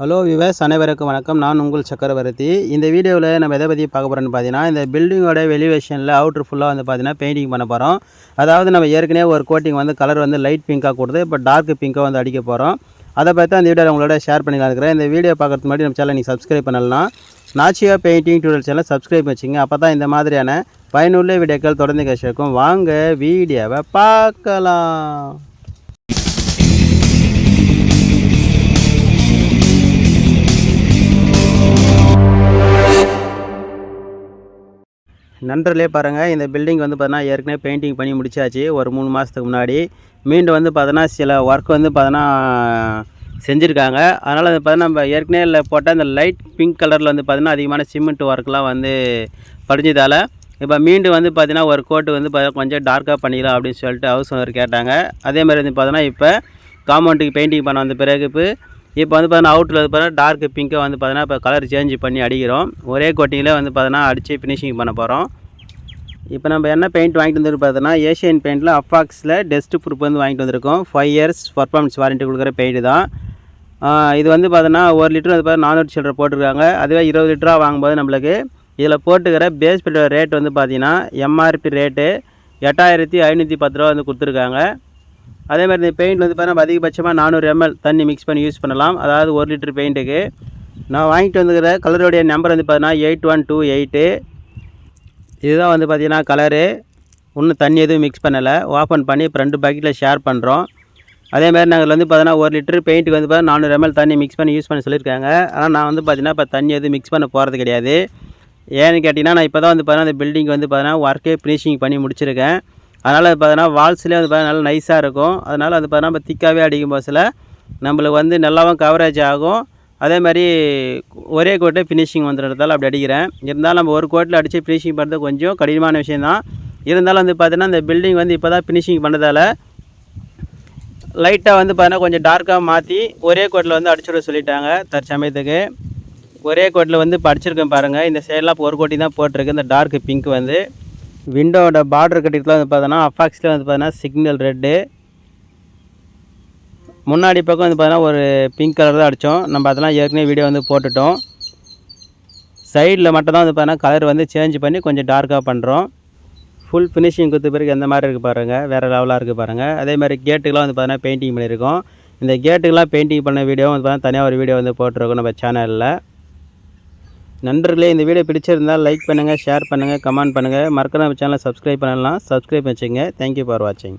Hello wives அனைவருக்கும் வணக்கம். நான் உங்கள் சக்கரவர்த்தி. இந்த வீடியோவில் நம்ம எதை பற்றி பார்க்க போகிறோன்னு பார்த்தீங்கன்னா இந்த பில்டிங்கோட வெளிவேஷனில் அவுட்ரு ஃபுல்லாக வந்து பார்த்தீங்கன்னா பெயிண்டிங் பண்ண போகிறோம் அதாவது நம்ம ஏற்கனவே ஒரு கோட்டிங் வந்து கலர் வந்து லைட் பிங்காக கொடுத்து இப்போ டார்க் பிங்காக வந்து அடிக்க போகிறோம் அதை பற்றி அந்த வீடியோவில் உங்களோட ஷேர் பண்ணிக்கலாம் இருக்கிறேன் இந்த வீடியோ பார்க்குறதுக்கு முன்னாடி நம்ம சேனல் நீங்கள் சப்ஸ்கிரைப் பண்ணலாம் Nachiya painting doodle channel subscribe வச்சுங்க. அப்போ தான் இந்த மாதிரியான பயனுள்ள வீடியோக்கள் தொடர்ந்து கிடைச்சிருக்கும் வாங்க வீடியோவை பார்க்கலாம். நண்பர்களே பாருங்கள் இந்த பில்டிங் வந்து பார்த்தீங்கன்னா ஏற்கனவே பெயிண்டிங் பண்ணி முடிச்சாச்சு. ஒரு மூணு மாதத்துக்கு முன்னாடி. மீண்டும் வந்து பார்த்தோன்னா சில ஒர்க் வந்து பார்த்தோன்னா செஞ்சுருக்காங்க. அதனால் வந்து பார்த்தீங்கன்னா நம்ம ஏற்கனவே இல்லை போட்டால் அந்த லைட் பிங்க் கலரில் வந்து பார்த்தீங்கன்னா அதிகமான சிமெண்ட் ஒர்க்லாம் வந்து படிஞ்சதால் இப்போ மீண்டும் வந்து பார்த்தீங்கன்னா ஒரு கோட்டு வந்து பார்த்தீங்கன்னா கொஞ்சம் டார்க்காக பண்ணிக்கலாம் அப்படின்னு சொல்லிட்டு ஹவுஸ் ஓனர் கேட்டாங்க. அதே மாதிரி வந்து பார்த்தோன்னா இப்போ காம்பவுண்டுக்கு பெயிண்டிங் பண்ண வந்த பிறகு இப்போ இப்போ வந்து பார்த்தீங்கன்னா அவுட்டில் வந்து பார்த்தீங்கன்னா டார்க் பிங்க்கை வந்து பார்த்தீங்கன்னா இப்போ கலர் சேஞ்ச் பண்ணி அடிக்கிறோம். ஒரே கோட்டிங்கில் வந்து பார்த்தீங்கன்னா அடித்து ஃபினிஷிங் பண்ண போகிறோம் இப்போ நம்ம என்ன பெயிண்ட் வாங்கிட்டு வந்துருக்கு பார்த்தோன்னா ஏஷியன் பெயிண்டில் அஃபாக்ஸில் டெஸ்ட் ப்ரூஃப் வந்து வாங்கிட்டு வந்திருக்கோம். ஃபைவ் இயர்ஸ் பர்ஃபார்மன்ஸ் வாரண்ட்டி கொடுக்குற பெயிண்ட் தான். இது வந்து பார்த்தோன்னா ஒரு லிட்டர் வந்து பார்த்தீங்கன்னா நானூறு சில்லரை போட்டிருக்காங்க. அதுவே இருபது லிட்டராக வாங்கும்போது நம்மளுக்கு இதில் போட்டுக்கிற பேஸ் பில்லோட ரேட் வந்து பார்த்திங்கன்னா எம்ஆர்பி ரேட்டு எட்டாயிரத்தி ஐநூற்றி பத்து ரூபா வந்து கொடுத்துருக்காங்க. அதே மாதிரி இந்த பெயிண்ட் வந்து பார்த்தீங்கன்னா அதிகபட்சமாக நானூறு எம்எல் தண்ணி மிக்ஸ் பண்ணி யூஸ் பண்ணலாம். அதாவது ஒரு லிட்டர் பெயிண்ட்டுக்கு நான் வாங்கிட்டு வந்துக்கிற கலருடைய நம்பர் வந்து பார்த்தீங்கன்னா எயிட் ஒன் டூ எயிட்டு இதுதான் வந்து பார்த்தீங்கன்னா கலரு இன்னும் தண்ணி எதுவும் மிக்ஸ் பண்ணலை. ஓப்பன் பண்ணி இப்போ ரெண்டு பக்கெட்டில் ஷேர் பண்ணுறோம் அதே மாதிரி நாங்கள் வந்து பார்த்தீங்கன்னா ஒரு லிட்டர் பெயிண்ட்டுக்கு வந்து பார்த்தீங்கன்னா நானூறு எம்எல் தண்ணி மிக்ஸ் பண்ணி யூஸ் பண்ண சொல்லியிருக்காங்க. ஆனால் நான் வந்து பார்த்தீங்கன்னா இப்போ தண்ணி எதுவும் மிக்ஸ் பண்ண போகிறது கிடையாது. ஏன்னு கேட்டிங்கன்னா நான் இப்போ தான் வந்து பார்த்தீங்கன்னா அந்த பில்டிங் வந்து பார்த்தீங்கன்னா ஒர்க்கே ஃபினிஷிங் பண்ணி முடிச்சிருக்கேன். அதனால் அது பார்த்தீங்கன்னா வால்ஸ்லேயே வந்து பார்த்தீங்கன்னா நல்லா நைஸாக இருக்கும். அதனால் அது பார்த்தீங்கன்னா நம்ம திக்காகவே அடிக்கும் பஸ்ஸில் நம்மளுக்கு வந்து நல்லாவும் கவரேஜ் ஆகும். அதே மாதிரி ஒரே கோட்டில் ஃபினிஷிங் வந்துடுறதால அப்படி அடிக்கிறேன். இருந்தாலும் நம்ம ஒரு கோட்டில் அடித்து ஃபினிஷிங் பண்ணுறது கொஞ்சம் கடினமான விஷயந்தான் இருந்தாலும் வந்து பார்த்தீங்கன்னா இந்த பில்டிங் வந்து இப்போ தான் ஃபினிஷிங் பண்ணதால் லைட்டாக வந்து பார்த்தீங்கன்னா கொஞ்சம் டார்க்காக மாற்றி ஒரே கோட்டில் வந்து அடிச்சுட சொல்லிட்டாங்க தற்சமயத்துக்கு. ஒரே கோட்டில் வந்து இப்போ அடிச்சிருக்கேன் பாருங்கள் இந்த சைடெலாம் இப்போ ஒரு கோட்டி தான் போட்டிருக்கு. இந்த டார்க் பிங்க் வந்து. விண்டோவோட பார்டர் கட்டிட்டுலாம் வந்து பார்த்தோன்னா அஃபாக்ஸில் வந்து பார்த்தீங்கன்னா சிக்னல் ரெட்டு முன்னாடி பக்கம் வந்து பார்த்தீங்கன்னா ஒரு பிங்க் கலர் தான் அடித்தோம் நம்ம அதெல்லாம் ஏற்கனவே வீடியோ வந்து போட்டுட்டோம். சைடில் மட்டும் தான் வந்து பார்த்தீங்கன்னா கலர் வந்து சேஞ்ச் பண்ணி கொஞ்சம் டார்க்காக பண்ணுறோம் ஃபுல் ஃபினிஷிங் கொடுத்த பிறகு எந்த மாதிரி இருக்குது பாருங்கள் வேறு லெவலாக இருக்குது பாருங்கள் அதே மாதிரி கேட்டுக்கெலாம் வந்து பார்த்தீங்கன்னா பெயிண்டிங் பண்ணியிருக்கோம். இந்த கேட்டுக்கெலாம் பெயிண்டிங் பண்ண வீடியோ வந்து பார்த்தீங்கன்னா தனியாக ஒரு வீடியோ வந்து போட்டிருக்கோம் நம்ம சேனலில் நண்பர்களே இந்த வீடியோ பிடிச்சிருந்தால் லைக் பண்ணுங்கள் ஷேர் பண்ணுங்கள் கமெண்ட் பண்ணுங்கள் மறக்காம சேனலை சப்ஸ்கிரைப் பண்ணலாம். சப்ஸ்கிரைப் வச்சுங்க தேங்க்யூ ஃபார் வாட்சிங்